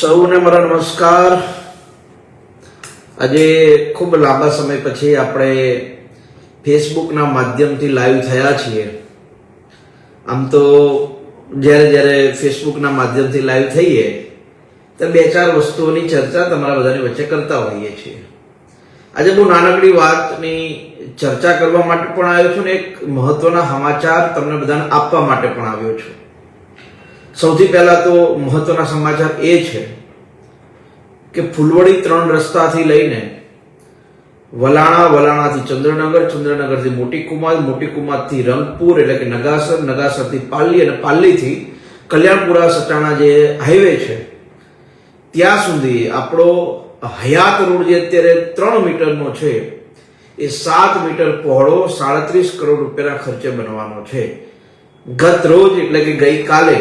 સૌને મારા નમસ્કાર. આજે ખૂબ લાંબા સમય પછી આપણે ફેસબુકના માધ્યમથી લાઈવ થયા છીએ. આમ તો જ્યારે જ્યારે ફેસબુકના માધ્યમથી લાઈવ થઈએ, તો બે ચાર વસ્તુઓની ચર્ચા તમારા બધાની વચ્ચે કરતા હોઈએ છીએ. આજે બહુ નાનકડી વાતની ચર્ચા કરવા માટે પણ આવ્યો છું ને એક મહત્વના સમાચાર તમને બધાને આપવા માટે પણ આવ્યો છું. સૌથી પહેલા તો મહત્વના સમાચાર એ છે કે ફૂલવડી ત્રણ રસ્તાથી લઈને વલાણા, વલાણાથી ચંદ્રનગર, ચંદ્રનગરથી મોટી કુમાર મોટી કુમારથી રંગપુર એટલે કે નગાસર, નગાસરથી પાલી અને પાલીથી કલ્યાણપુરા સટાણા જે હાઈવે છે, ત્યાં સુધી આપણો હયાત રોડ જે અત્યારે ત્રણ મીટરનો છે, એ સાત મીટર પહોળો સાડત્રીસ કરોડ રૂપિયાના ખર્ચે બનવાનો છે. ગત રોજ એટલે કે ગઈકાલે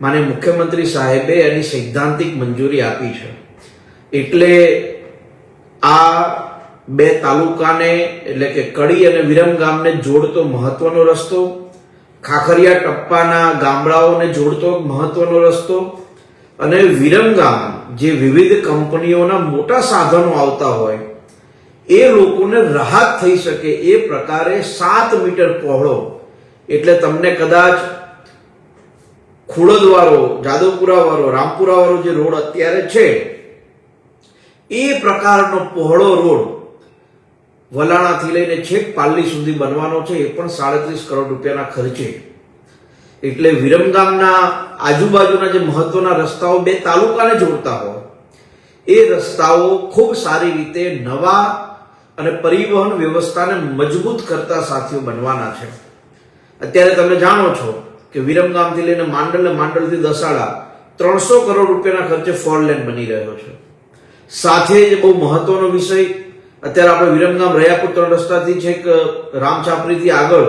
માને મુખ્યમંત્રી સાહેબે એની સૈદ્ધાંતિક મંજૂરી આપી છે. એટલે આ બે તાલુકાને, એટલે કે કડી અને વિરમ ગામને જોડતો મહત્વનો રસ્તો, ખાખરિયા ટપ્પાના ગામડાઓને જોડતો મહત્વનો રસ્તો અને વિરમગામ જે વિવિધ કંપનીઓના મોટા સાધનો આવતા હોય, એ લોકોને રાહત થઈ શકે એ પ્રકારે સાત મીટર પહોળો. એટલે તમને કદાચ ખુડદવાળો જાદવપુરા વાળો રામપુરા વાળો જે રોડ અત્યારે છે, એ પ્રકારનો પહોળો રોડ વલાણાથી લઈને છેક પાલ્લી સુધી બનવાનો છે, એ પણ સાડત્રીસ કરોડ રૂપિયાના ખર્ચે. એટલે વિરમગામના આજુબાજુના જે મહત્વના રસ્તાઓ બે તાલુકાને જોડતા હોય, એ રસ્તાઓ ખૂબ સારી રીતે નવા અને પરિવહન વ્યવસ્થાને મજબૂત કરતા સાથીઓ બનવાના છે. અત્યારે તમે જાણો છો કે વિરમગામથી લઈને માંડલ ને માંડલથી દસાડા ત્રણસો કરોડ રૂપિયાના ખર્ચે ફોર લેન બની રહ્યો છે. સાથે જ બહુ મહત્વનો વિષય, અત્યારે આપણે વિરમગામ રયાપુર ત્રણ રસ્તાથી છેક રામછાપરીથી આગળ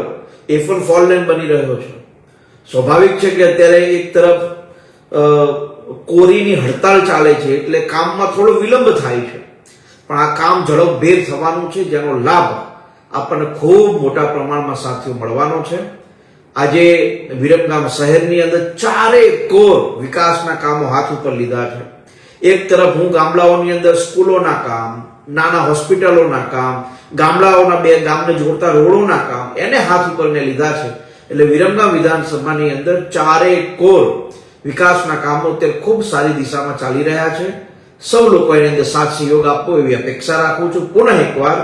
એ પણ ફોર લેન બની રહ્યો છે. સ્વાભાવિક છે કે અત્યારે એક તરફ કોરીની હડતાલ ચાલે છે એટલે કામમાં થોડો વિલંબ થાય છે. પણ આ કામ ઝડપભેર થવાનું છે, જેનો લાભ આપણને ખૂબ મોટા પ્રમાણમાં સાથીઓ મળવાનો છે. આજે વિરમગામ શહેરની અંદર ચારે કોર વિકાસના કામો હાથ ઉપર લીધા છે. એક તરફ હું ગામડાઓની અંદર સ્કૂલોના કામ, નાના હોસ્પિટલોના કામ, ગામડાઓના બે ગામને જોડતા રોડોના કામ, એને હાથ ઉપર મેં લીધા છે. એટલે વિરમગામ વિધાનસભાની અંદર ચારે કોર વિકાસના કામો અત્યારે ખૂબ સારી દિશામાં ચાલી રહ્યા છે. સૌ લોકો એની અંદર સાથ સહયોગ આપવો એવી અપેક્ષા રાખું છું. પુનઃ એકવાર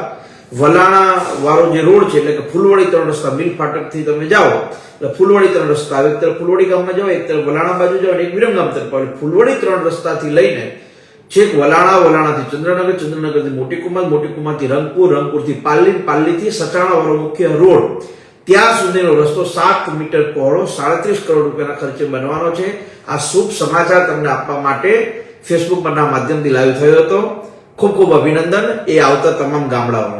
વલાણા વાળો જે રોડ છે, એટલે કે ફૂલવાડી ત્રણ રસ્તા મિલ ફાટકથી તમે જાઓ, એટલે ફૂલવાડી ત્રણ રસ્તા આવે. એક તરફ ફૂલવાડી ગામમાં જાઓ, એક તરફ વલાણા બાજુ જાઓ એક વિરમગામ તરફ આવે. ફૂલવાડી ત્રણ રસ્તાથી લઈને છેક વલાણા, વલાણાથી ચંદ્રનગર, ચંદ્રનગરથી મોટી કુમાર મોટી કુમારથી રંગપુર, રંગપુરથી પાલ્લી પાલીથી સટાણા વાળો મુખ્ય રોડ. ત્યાં સુધીનો રસ્તો સાત મીટર પહોળો, સાડત્રીસ કરોડ રૂપિયાના ખર્ચે બનવાનો છે. આ શુભ સમાચાર તમને આપવા માટે ફેસબુક પરના માધ્યમથી લાઈવ થયો હતો. ખૂબ ખૂબ અભિનંદન. એ આવતા તમામ ગામડાઓને.